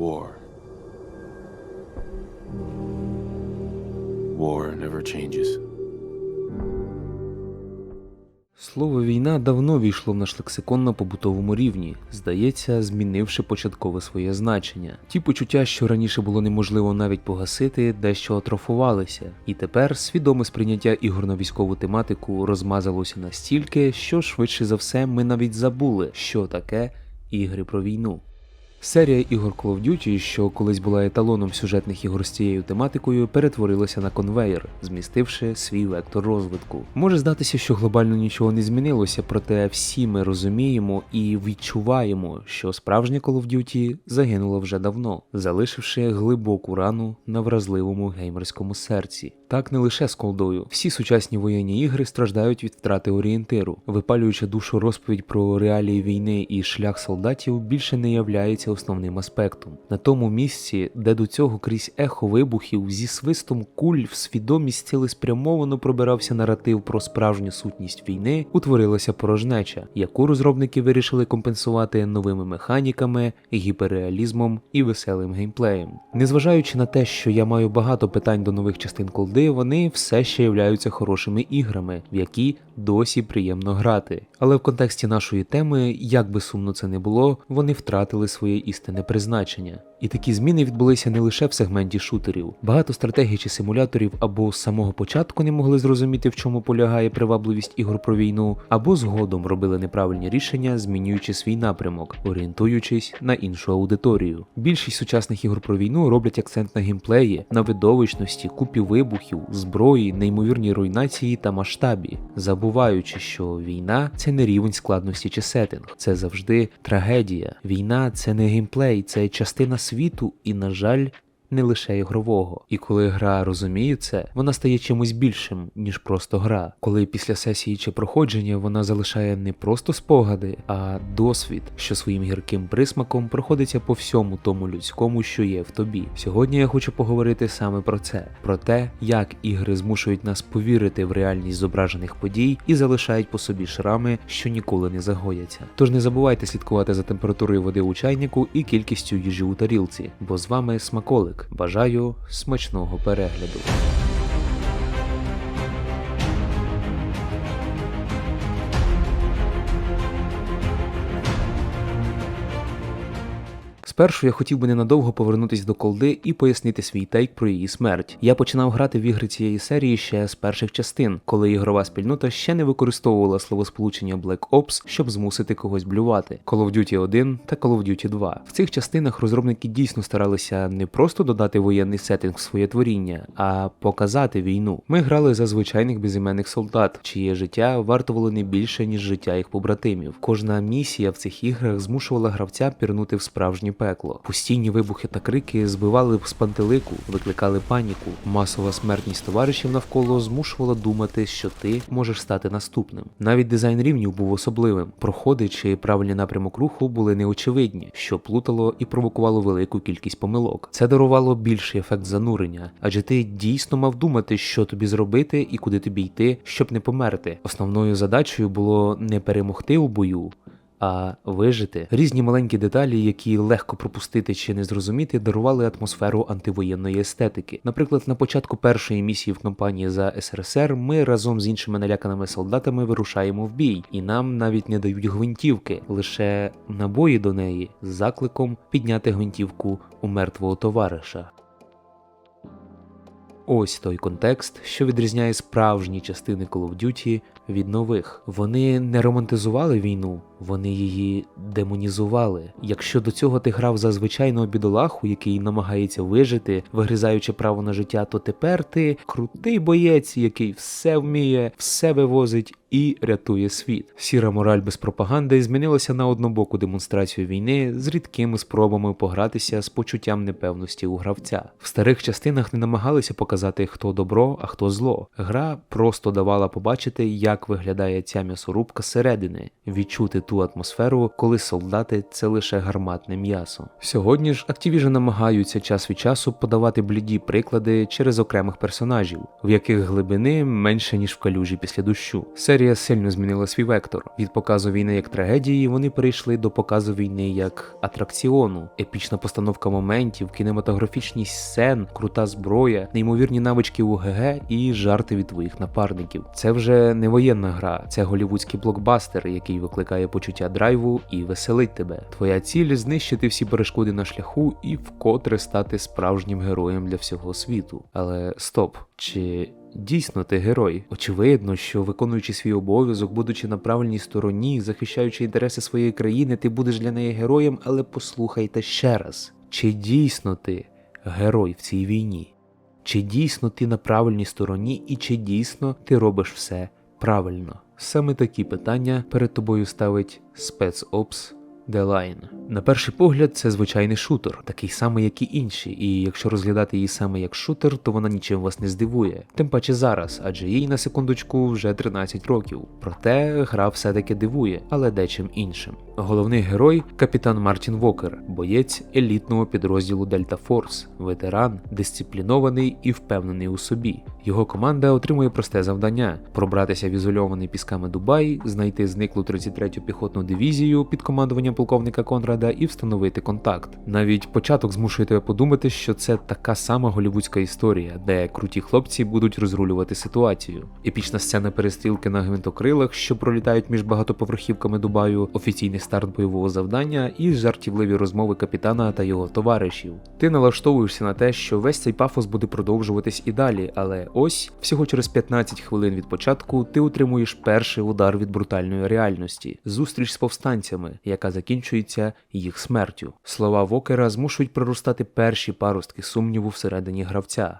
war. War never changes. Слово війна давно війшло в наш лексикон на побутовому рівні, здається, змінивши початкове своє значення. Ті почуття, що раніше було неможливо навіть погасити, дещо атрофувалися, і тепер свідоме сприйняття ігор на військову тематику розмазалося настільки, що швидше за все ми навіть забули, що таке ігри про війну. Серія ігор Call of Duty, що колись була еталоном сюжетних ігор з цією тематикою, перетворилася на конвейер, змістивши свій вектор розвитку. Може здатися, що глобально нічого не змінилося, проте всі ми розуміємо і відчуваємо, що справжнє Call of Duty загинуло вже давно, залишивши глибоку рану на вразливому геймерському серці. Так не лише з колдою. Всі сучасні воєнні ігри страждають від втрати орієнтиру, випалюючи душу розповідь про реалії війни і шлях солдатів більше не являється основним аспектом. На тому місці, де до цього крізь ехо вибухів зі свистом куль в свідомість цілеспрямовано пробирався наратив про справжню сутність війни, утворилася порожнеча, яку розробники вирішили компенсувати новими механіками, гіперреалізмом і веселим геймплеєм. Незважаючи на те, що я маю багато питань до нових частин колди, вони все ще являються хорошими іграми, в які досі приємно грати. Але в контексті нашої теми, як би сумно це не було, вони втратили своє істинне призначення. І такі зміни відбулися не лише в сегменті шутерів. Багато стратегій чи симуляторів або з самого початку не могли зрозуміти, в чому полягає привабливість ігор про війну, або згодом робили неправильні рішення, змінюючи свій напрямок, орієнтуючись на іншу аудиторію. Більшість сучасних ігор про війну роблять акцент на геймплеї, на видовищності, купі вибухів, зброї, неймовірній руйнації та масштабі, забуваючи, що війна це не рівень складності чи сеттинг, це завжди трагедія. Війна це не геймплей, це частина світу і, на жаль, не лише ігрового. І коли гра розуміє це, вона стає чимось більшим, ніж просто гра. Коли після сесії чи проходження вона залишає не просто спогади, а досвід, що своїм гірким присмаком проходиться по всьому тому людському, що є в тобі. Сьогодні я хочу поговорити саме про це: про те, як ігри змушують нас повірити в реальність зображених подій і залишають по собі шрами, що ніколи не загояться. Тож не забувайте слідкувати за температурою води у чайнику і кількістю їжі у тарілці, бо з вами смаколик. Бажаю смачного перегляду. Спершу я хотів би ненадовго повернутися до колди і пояснити свій тейк про її смерть. Я починав грати в ігри цієї серії ще з перших частин, коли ігрова спільнота ще не використовувала словосполучення Black Ops, щоб змусити когось блювати. Call of Duty 1 та Call of Duty 2. В цих частинах розробники дійсно старалися не просто додати воєнний сеттинг в своє творіння, а показати війну. Ми грали за звичайних безіменних солдат, чиє життя вартувало не більше ніж життя їх побратимів. Кожна місія в цих іграх змушувала гравця пірнути в справжнє пекло. Постійні вибухи та крики збивали з пантелику, викликали паніку. Масова смертність товаришів навколо змушувала думати, що ти можеш стати наступним. Навіть дизайн рівнів був особливим. Проходи чи правильний напрямок руху були неочевидні, що плутало і провокувало велику кількість помилок. Це дарувало більший ефект занурення, адже ти дійсно мав думати, що тобі зробити і куди тобі йти, щоб не померти. Основною задачею було не перемогти у бою, а вижити. Різні маленькі деталі, які легко пропустити чи не зрозуміти, дарували атмосферу антивоєнної естетики. Наприклад, на початку першої місії в кампанії за СРСР ми разом з іншими наляканими солдатами вирушаємо в бій, і нам навіть не дають гвинтівки, лише набої до неї з закликом підняти гвинтівку у мертвого товариша. Ось той контекст, що відрізняє справжні частини Call of Duty від нових. Вони не романтизували війну, вони її демонізували. Якщо до цього ти грав за звичайного бідолаху, який намагається вижити, вигризаючи право на життя, то тепер ти крутий боєць, який все вміє, все вивозить і рятує світ. Сіра мораль без пропаганди змінилася на однобоку демонстрацію війни з рідкими спробами погратися з почуттям непевності у гравця. В старих частинах не намагалися показати, хто добро, а хто зло. Гра просто давала побачити, як виглядає ця м'ясорубка зсередини, відчути ту атмосферу, коли солдати це лише гарматне м'ясо. Сьогодні ж Activision намагаються час від часу подавати бліді приклади через окремих персонажів, в яких глибини менше ніж в калюжі після дощу. Серія сильно змінила свій вектор. Від показу війни як трагедії вони перейшли до показу війни як атракціону, епічна постановка моментів, кінематографічні сцен, крута зброя, неймовірні навички УГГ і жарти від твоїх напарників. Це вже не воєнна гра, це голівудський блокбастер, який викликає почуття драйву і веселить тебе. Твоя ціль знищити всі перешкоди на шляху і вкотре стати справжнім героєм для всього світу. Але стоп, чи Дійсно, ти герой. Очевидно, що виконуючи свій обов'язок, будучи на правильній стороні, захищаючи інтереси своєї країни, ти будеш для неї героєм, але послухайте ще раз: чи дійсно ти герой в цій війні? Чи дійсно ти на правильній стороні, і чи дійсно ти робиш все правильно? Саме такі питання перед тобою ставить спецопс The Line. На перший погляд, це звичайний шутер, такий самий, як і інші, і якщо розглядати її саме як шутер, то вона нічим вас не здивує. Тим паче зараз, адже їй на секундочку вже 13 років. Проте гра все-таки дивує, але дечим іншим. Головний герой капітан Мартін Вокер, боєць елітного підрозділу Дельта Форс, ветеран, дисциплінований і впевнений у собі. Його команда отримує просте завдання: пробратися в ізольований пісками Дубай, знайти зниклу 33-ю піхотну дивізію під командуванням полковника Конрада і встановити контакт. Навіть початок змушує тебе подумати, що це така сама голівудська історія, де круті хлопці будуть розрулювати ситуацію. Епічна сцена перестрілки на гвинтокрилах, що пролітають між багатоповерхівками Дубаю, офіційний старт бойового завдання і жартівливі розмови капітана та його товаришів. Ти налаштовуєшся на те, що весь цей пафос буде продовжуватись і далі, але ось всього через 15 хвилин від початку ти отримуєш перший удар від брутальної реальності зустріч з повстанцями, яка закінчується їх смертю. Слова Вокера змушують проростати перші паростки сумніву всередині гравця.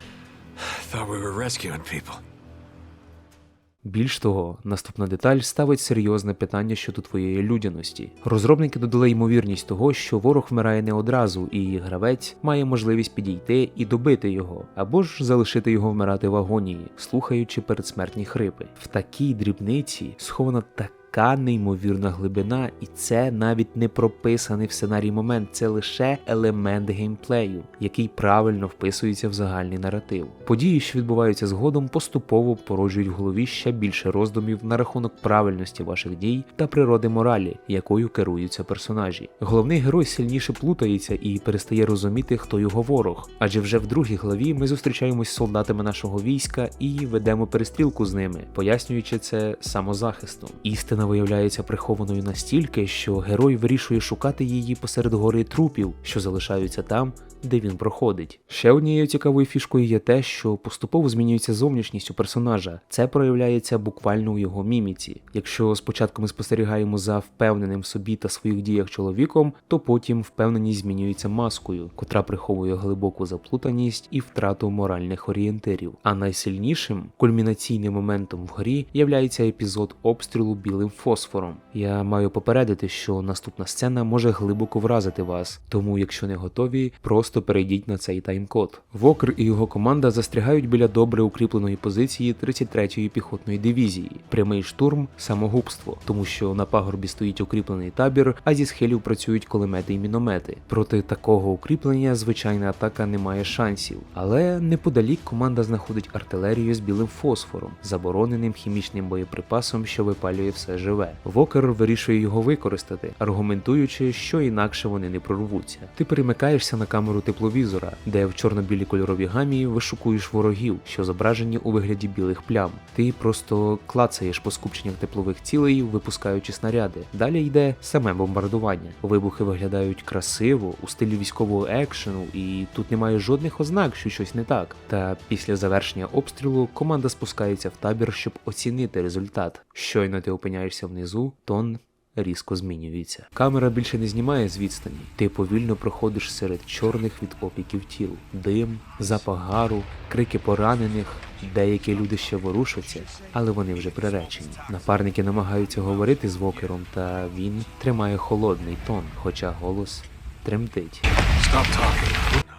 Більш того, наступна деталь ставить серйозне питання щодо твоєї людяності. Розробники додали ймовірність того, що ворог вмирає не одразу, і гравець має можливість підійти і добити його, або ж залишити його вмирати в агонії, слухаючи передсмертні хрипи. В такій дрібниці схована така. Неймовірна глибина, і це навіть не прописаний в сценарій момент, це лише елемент геймплею, який правильно вписується в загальний наратив. Події, що відбуваються згодом, поступово породжують в голові ще більше роздумів на рахунок правильності ваших дій та природи моралі, якою керуються персонажі. Головний герой сильніше плутається і перестає розуміти, хто його ворог. Адже вже в другій главі ми зустрічаємось з солдатами нашого війська і ведемо перестрілку з ними, пояснюючи це самозахистом. Істина виявляється прихованою настільки, що герой вирішує шукати її посеред гори трупів, що залишаються там, де він проходить. Ще однією цікавою фішкою є те, що поступово змінюється зовнішність у персонажа. Це проявляється буквально у його міміці. Якщо спочатку ми спостерігаємо за впевненим в собі та своїх діях чоловіком, то потім впевненість змінюється маскою, котра приховує глибоку заплутаність і втрату моральних орієнтирів. А найсильнішим кульмінаційним моментом в грі являється епізод обстрілу білим фосфором. Я маю попередити, що наступна сцена може глибоко вразити вас, тому якщо не готові, просто перейдіть на цей таймкод. Вокер і його команда застрягають біля добре укріпленої позиції 33-ї піхотної дивізії. Прямий штурм самогубство, тому що на пагорбі стоїть укріплений табір, а зі схилів працюють кулемети і міномети. Проти такого укріплення звичайна атака не має шансів. Але неподалік команда знаходить артилерію з білим фосфором, забороненим хімічним боєприпасом, що випалює все живе. Вокер вирішує його використати, аргументуючи, що інакше вони не прорвуться. Ти перемикаєшся на камеру тепловізора, де в чорно-білій кольоровій гамі вишукуєш ворогів, що зображені у вигляді білих плям. Ти просто клацаєш по скупченнях теплових цілей, випускаючи снаряди. Далі йде саме бомбардування. Вибухи виглядають красиво, у стилі військового екшену, і тут немає жодних ознак, що щось не так. Та після завершення обстрілу команда спускається в табір, щоб оцінити результат. Щойно ти опиняєшся внизу, тон різко змінюється. Камера більше не знімає з відстані. Ти повільно проходиш серед чорних від опіків тіл, дим, запах гару, крики поранених. Деякі люди ще ворушаться, але вони вже приречені. Напарники намагаються говорити з Вокером, та він тримає холодний тон, хоча голос тремтить.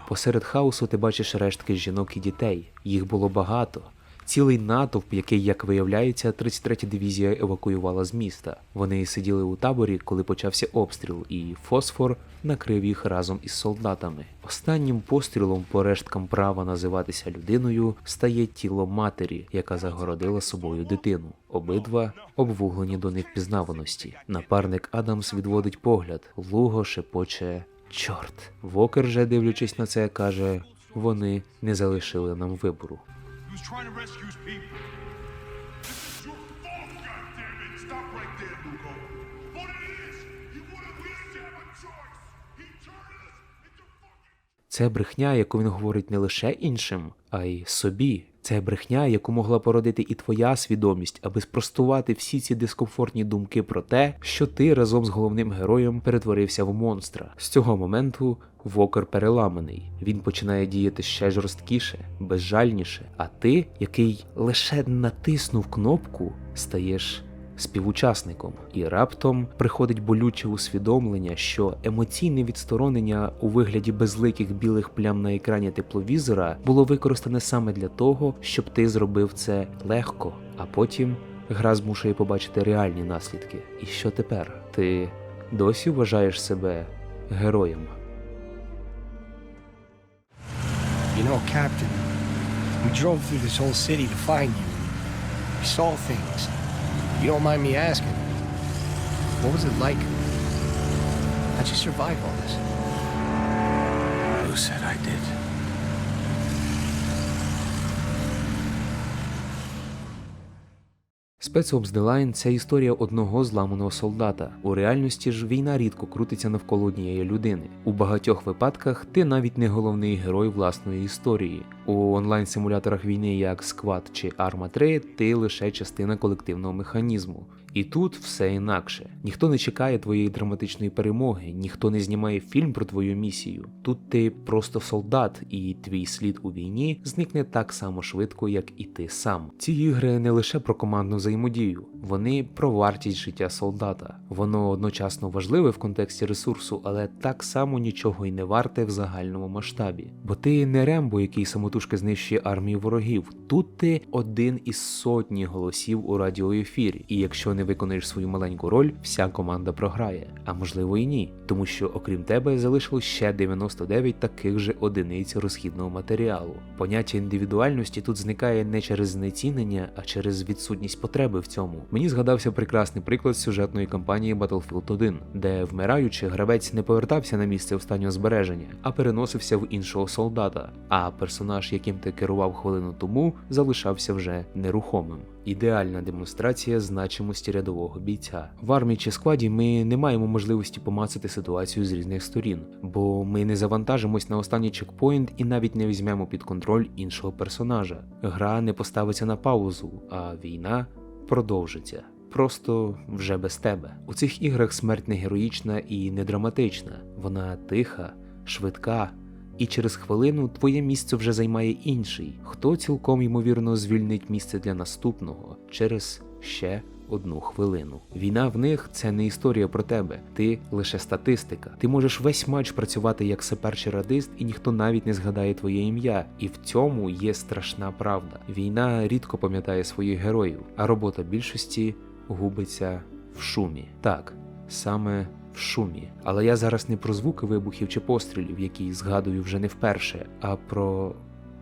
Посеред хаосу ти бачиш рештки жінок і дітей. Їх було багато. Цілий натовп, який, як виявляється, 33-я дивізія евакуювала з міста. Вони сиділи у таборі, коли почався обстріл, і фосфор накрив їх разом із солдатами. Останнім пострілом по решткам права називатися людиною стає тіло матері, яка загородила собою дитину. Обидва обвуглені до невпізнаваності. Напарник Адамс відводить погляд. Луго шепоче чорт. Вокер же, дивлячись на це, каже: вони не залишили нам вибору. He was trying to rescue his people. This is your fault, goddammit! Stop right there, Lugo. What it is? He wouldn't we have a choice. He turned us into fucking. Це брехня, яку він говорить не лише іншим, а й собі. Це брехня, яку могла породити і твоя свідомість, аби спростувати всі ці дискомфортні думки про те, що ти разом з головним героєм перетворився в монстра. З цього моменту Вокер переламаний. Він починає діяти ще жорсткіше, безжальніше. А ти, який лише натиснув кнопку, стаєш співучасником, і раптом приходить болюче усвідомлення, що емоційне відсторонення у вигляді безликих білих плям на екрані тепловізора було використане саме для того, щоб ти зробив це легко, а потім гра змушує побачити реальні наслідки. І що тепер? Ти досі вважаєш себе героєм? You know, Captain, we drove through this whole city to find you. We saw things. You don't mind me asking, what was it like? How'd you survive all this? Who said I did? Спецопс Делайн це історія одного зламаного солдата. У реальності ж війна рідко крутиться навколо однієї людини. У багатьох випадках ти навіть не головний герой власної історії. У онлайн-симуляторах війни, як Squad чи Arma 3, ти лише частина колективного механізму. І тут все інакше. Ніхто не чекає твоєї драматичної перемоги, ніхто не знімає фільм про твою місію. Тут ти просто солдат, і твій слід у війні зникне так само швидко, як і ти сам. Ці ігри не лише про командну взаємодію, вони про вартість життя солдата. Воно одночасно важливе в контексті ресурсу, але так само нічого й не варте в загальному масштабі. Бо ти не Рембо, який самотужки знищує армію ворогів. Тут ти один із сотні голосів у радіоефірі, і якщо не виконаєш свою маленьку роль, вся команда програє. А можливо і ні, тому що окрім тебе залишилось ще 99 таких же одиниць розхідного матеріалу. Поняття індивідуальності тут зникає не через знецінення, а через відсутність потреби в цьому. Мені згадався прекрасний приклад сюжетної кампанії Battlefield 1, де вмираючи гравець не повертався на місце останнього збереження, а переносився в іншого солдата. А персонаж, яким ти керував хвилину тому, залишався вже нерухомим. Ідеальна демонстрація значимості рядового бійця. В армії чи складі ми не маємо можливості помацати ситуацію з різних сторін, бо ми не завантажимось на останній чекпоінт і навіть не візьмемо під контроль іншого персонажа. Гра не поставиться на паузу, а війна продовжиться. Просто вже без тебе. У цих іграх смерть не героїчна і не драматична. Вона тиха, швидка, і через хвилину твоє місце вже займає інший, хто цілком ймовірно звільнить місце для наступного через ще одну хвилину. Війна в них це не історія про тебе, ти лише статистика. Ти можеш весь матч працювати як сапер радист, і ніхто навіть не згадає твоє ім'я. І в цьому є страшна правда. Війна рідко пам'ятає своїх героїв, а робота більшості губиться в шумі. Так, саме в шумі. Але я зараз не про звуки вибухів чи пострілів, які згадую вже не вперше, а про.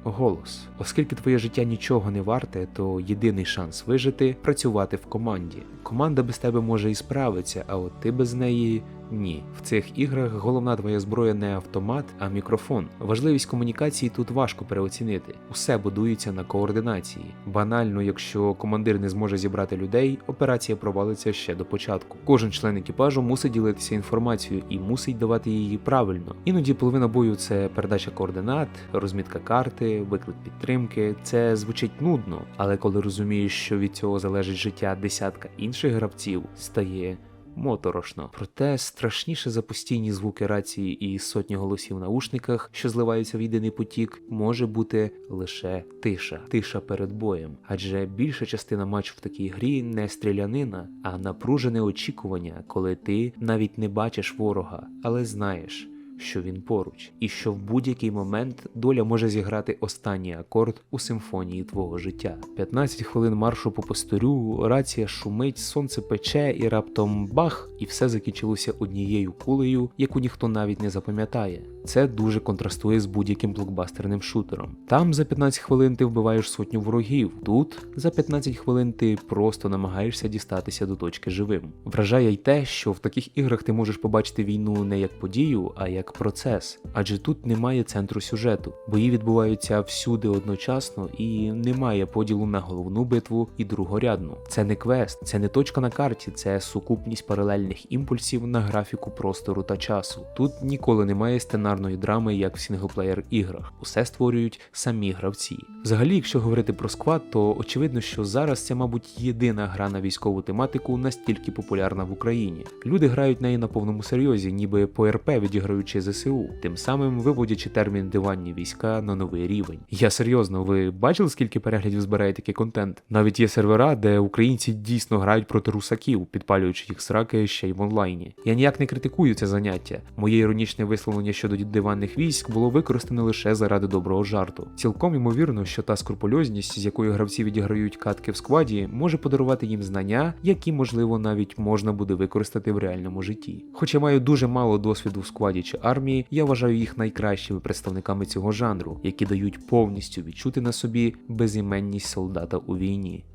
Голос, оскільки твоє життя нічого не варте, то єдиний шанс вижити працювати в команді. Команда без тебе може і справиться, а от ти без неї ні. В цих іграх головна твоя зброя не автомат, а мікрофон. Важливість комунікації тут важко переоцінити. Усе будується на координації. Банально, якщо командир не зможе зібрати людей, операція провалиться ще до початку. Кожен член екіпажу мусить ділитися інформацією і мусить давати її правильно. Іноді половина бою це передача координат, розмітка карти, виклик підтримки. Це звучить нудно, але коли розумієш, що від цього залежить життя десятка інших гравців, стає моторошно. Проте страшніше за постійні звуки рації і сотні голосів в наушниках, що зливаються в єдиний потік, може бути лише тиша, тиша перед боєм. Адже більша частина матчу в такій грі не стрілянина, а напружене очікування, коли ти навіть не бачиш ворога, але знаєш. Що він поруч, і що в будь-який момент доля може зіграти останній акорд у симфонії твого життя. 15 хвилин маршу по постурю, рація шумить, сонце пече, і раптом бах, і все закінчилося однією кулею, яку ніхто навіть не запам'ятає. Це дуже контрастує з будь-яким блокбастерним шутером. Там за 15 хвилин ти вбиваєш сотню ворогів. Тут за 15 хвилин ти просто намагаєшся дістатися до точки живим. Вражає й те, що в таких іграх ти можеш побачити війну не як подію, а як процес. Адже тут немає центру сюжету. Бої відбуваються всюди одночасно і немає поділу на головну битву і другорядну. Це не квест, це не точка на карті, це сукупність паралельних імпульсів на графіку простору та часу. Тут ніколи немає сценарної драми, як в сінглплеєр іграх. Усе створюють самі гравці. Взагалі, якщо говорити про сквад, то очевидно, що зараз це, мабуть, єдина гра на військову тематику настільки популярна в Україні. Люди грають неї на повному серйозі, ніби по РП відіграючи ЗСУ, тим самим виводячи термін диванні війська на новий рівень. Я серйозно, ви бачили, скільки переглядів збирає такий контент? Навіть є сервера, де українці дійсно грають проти русаків, підпалюючи їх сраки ще й в онлайні. Я ніяк не критикую це заняття. Моє іронічне висловлення щодо диванних військ було використане лише заради доброго жарту. Цілком ймовірно, що та скрупульозність, з якою гравці відіграють катки в складі, може подарувати їм знання, які можливо навіть можна буде використати в реальному житті. Хоча маю дуже мало досвіду в складі чи армії, я вважаю їх найкращими представниками цього жанру, які дають повністю відчути на собі безіменність солдата у війні.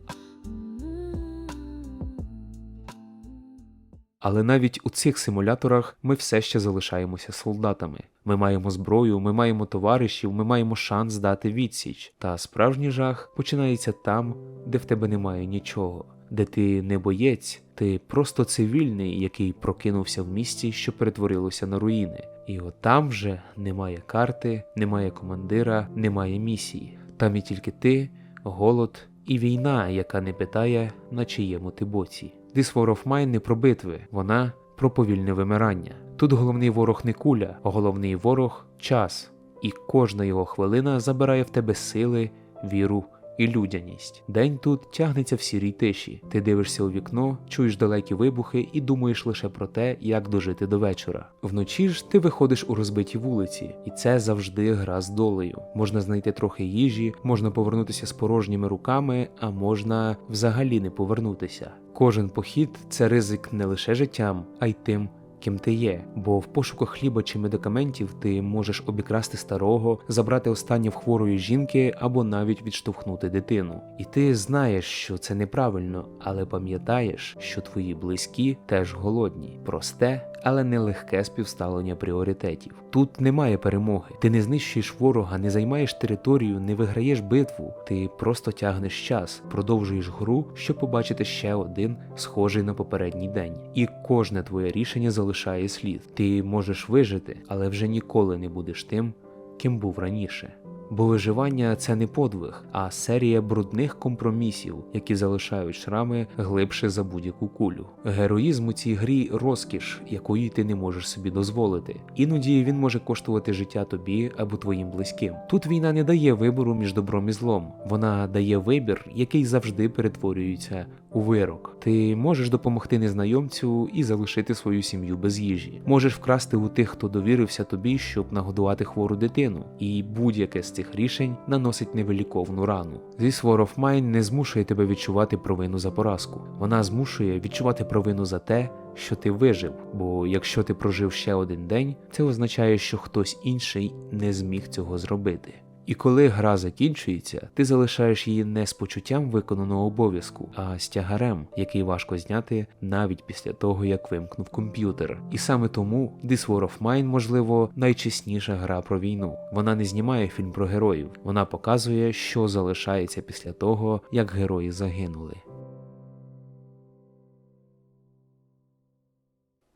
Але навіть у цих симуляторах ми все ще залишаємося солдатами. Ми маємо зброю, ми маємо товаришів, ми маємо шанс дати відсіч. Та справжній жах починається там, де в тебе немає нічого, де ти не боєць, ти просто цивільний, який прокинувся в місті, що перетворилося на руїни. І от там вже немає карти, немає командира, немає місії. Там і тільки ти, голод і війна, яка не питає, на чиєму ти боці. This War of Mine не про битви, вона про повільне вимирання. Тут головний ворог не куля, головний ворог час, і кожна його хвилина забирає в тебе сили, віру і людяність. День тут тягнеться в сірій тиші. Ти дивишся у вікно, чуєш далекі вибухи і думаєш лише про те, як дожити до вечора. Вночі ж ти виходиш у розбиті вулиці, і це завжди гра з долею. Можна знайти трохи їжі, можна повернутися з порожніми руками, а можна взагалі не повернутися. Кожен похід це ризик не лише життям, а й тим, ким ти є, бо в пошуках хліба чи медикаментів ти можеш обікрасти старого, забрати останнє в хворої жінки або навіть відштовхнути дитину. І ти знаєш, що це неправильно, але пам'ятаєш, що твої близькі теж голодні. Просте, але нелегке співставлення пріоритетів. Тут немає перемоги. Ти не знищуєш ворога, не займаєш територію, не виграєш битву. Ти просто тягнеш час, продовжуєш гру, щоб побачити ще один схожий на попередній день. І кожне твоє рішення залишає слід. Ти можеш вижити, але вже ніколи не будеш тим, ким був раніше. Бо виживання це не подвиг, а серія брудних компромісів, які залишають шрами глибше за будь-яку кулю. Героїзм у цій грі розкіш, якої ти не можеш собі дозволити. Іноді він може коштувати життя тобі або твоїм близьким. Тут війна не дає вибору між добром і злом. Вона дає вибір, який завжди перетворюється у вирок. Ти можеш допомогти незнайомцю і залишити свою сім'ю без їжі. Можеш вкрасти у тих, хто довірився тобі, щоб нагодувати хвору дитину. І будь-яке з цих рішень наносить невиліковну рану. This War of Mine не змушує тебе відчувати провину за поразку. Вона змушує відчувати провину за те, що ти вижив. Бо якщо ти прожив ще один день, це означає, що хтось інший не зміг цього зробити. І коли гра закінчується, ти залишаєш її не з почуттям виконаного обов'язку, а з тягарем, який важко зняти навіть після того, як вимкнув комп'ютер. І саме тому This War of Mine, можливо, найчесніша гра про війну. Вона не знімає фільм про героїв, вона показує, що залишається після того, як герої загинули.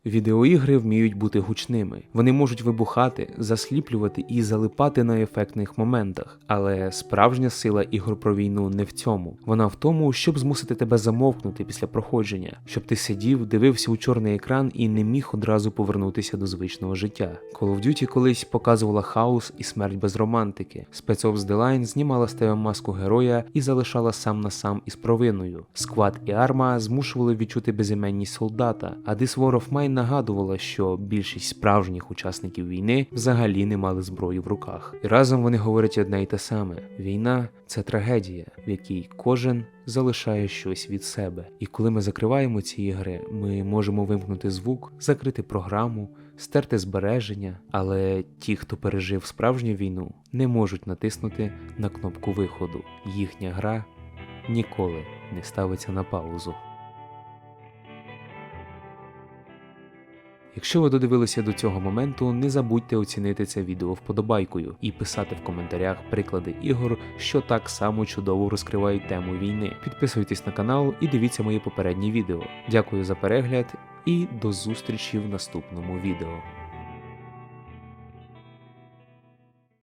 Відеоігри вміють бути гучними. Вони можуть вибухати, засліплювати і залипати на ефектних моментах. Але справжня сила ігор про війну не в цьому. Вона в тому, щоб змусити тебе замовкнути після проходження, щоб ти сидів, дивився у чорний екран і не міг одразу повернутися до звичного життя. Call of Duty колись показувала хаос і смерть без романтики. Spec Ops The Line знімала з тебе маску героя і залишала сам на сам із провиною. Squad і Arma змушували відчути безіменність солдата, а This War of Mine нагадувала, що більшість справжніх учасників війни взагалі не мали зброї в руках. І разом вони говорять одне й те саме: війна це трагедія, в якій кожен залишає щось від себе. І коли ми закриваємо ці ігри, ми можемо вимкнути звук, закрити програму, стерти збереження, але ті, хто пережив справжню війну, не можуть натиснути на кнопку виходу. Їхня гра ніколи не ставиться на паузу. Якщо ви додивилися до цього моменту, не забудьте оцінити це відео вподобайкою і писати в коментарях приклади ігор, що так само чудово розкривають тему війни. Підписуйтесь на канал і дивіться мої попередні відео. Дякую за перегляд і до зустрічі в наступному відео.